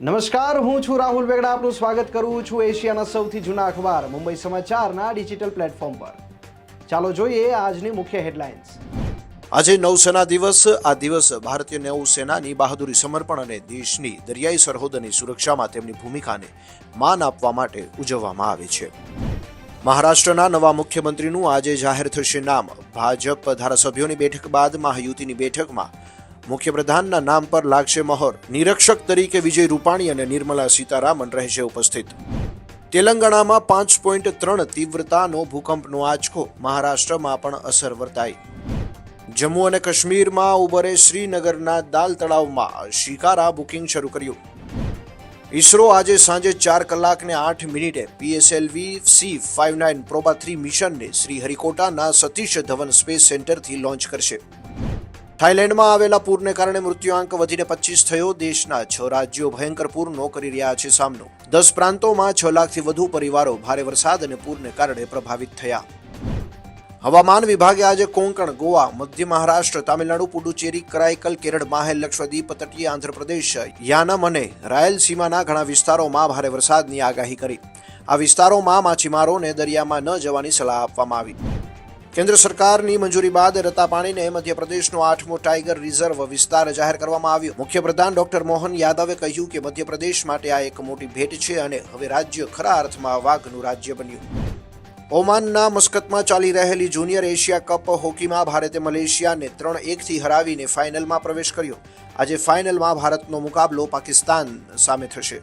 નમસ્કાર, હું છું રાહુલ વેગડા, આપનું સ્વાગત કરું છું એશિયાના સૌથી જૂના અખબાર, મુંબઈ સમાચારના ડિજિટલ પ્લેટફોર્મ પર. ચાલો જોઈએ આજની મુખ્ય હેડલાઇન્સ. આજે નૌસેના દિવસ, આ દિવસ ભારતીય નૌસેનાની બહાદુરી સમર્પણ અને દેશની દરિયાઈ સરહદોની સુરક્ષામાં તેમની ભૂમિકાને માન આપવા માટે ઉજવવામાં આવે છે. મહારાષ્ટ્રના નવા મુખ્યમંત્રીનું આજે જાહેર થશે નામ. ભાજપ ધારાસભ્યોની બેઠક બાદ મહાયુતિની બેઠકમાં મુખ્યપ્રધાનના નામ પર લાગશે મહોર. નિરીક્ષક તરીકે વિજય રૂપાણી અને નિર્મલા સીતારામન રહેશે ઉપસ્થિત. તેલંગાણામાં પાંચ પોઈન્ટ ત્રણ તીવ્રતાનો ભૂકંપનો આંચકો. મહારાષ્ટ્રમાં પણ અસર વર્તાઈ. જમ્મુ અને કાશ્મીરમાં ઉબરે શ્રીનગરના દાલ તળાવમાં શિકારા બુકિંગ શરૂ કર્યું. ઈસરો આજે સાંજે ચાર કલાકને આઠ મિનિટે PSLV C five nine Proba three મિશનને શ્રી હરિકોટાના સતીશ ધવન સ્પેસ સેન્ટરથી લોન્ચ કરશે. થાઇલેન્ડમાં આવેલા પૂરને કારણે મૃત્યુઆંક વધીને પચીસ થયો. દેશના છ રાજ્યો ભયંકર પૂરનો કરી રહ્યા છે સામનો. દસ પ્રાંતોમાં છ લાખથી વધુ પરિવારો ભારે વરસાદ અને પૂરને કારણે પ્રભાવિત થયા. હવામાન વિભાગે આજે કોંકણ, ગોવા, મધ્ય મહારાષ્ટ્ર, તામિલનાડુ, પુડુચેરી કરાઈકલ કેરળ, માહેલ, લક્ષદ્વીપ, તટીય આંધ્રપ્રદેશ, યાનમ અને રાયલસીમાના ઘણા વિસ્તારોમાં ભારે વરસાદની આગાહી કરી. આ વિસ્તારોમાં માછીમારોને દરિયામાં ન જવાની સલાહ આપવામાં આવી. કેન્દ્ર સરકારની મંજૂરી બાદ રતા પાણીને મધ્યપ્રદેશનો આઠમો ટાઈગર રિઝર્વ વિસ્તાર જાહેર કરવામાં આવ્યો. મુખ્યપ્રધાન ડોક્ટર મોહન યાદવે કહ્યું કે મધ્યપ્રદેશ માટે આ એક મોટી ભેટ છે અને હવે રાજ્ય ખરા અર્થમાં વાઘનું રાજ્ય બન્યું. ઓમાનના મસ્કતમાં ચાલી રહેલી જુનિયર એશિયા કપ હોકીમાં ભારતે મલેશિયાને ત્રણ એકથી હરાવીને ફાઇનલમાં પ્રવેશ કર્યો. આજે ફાઇનલમાં ભારતનો મુકાબલો પાકિસ્તાન સામે થશે.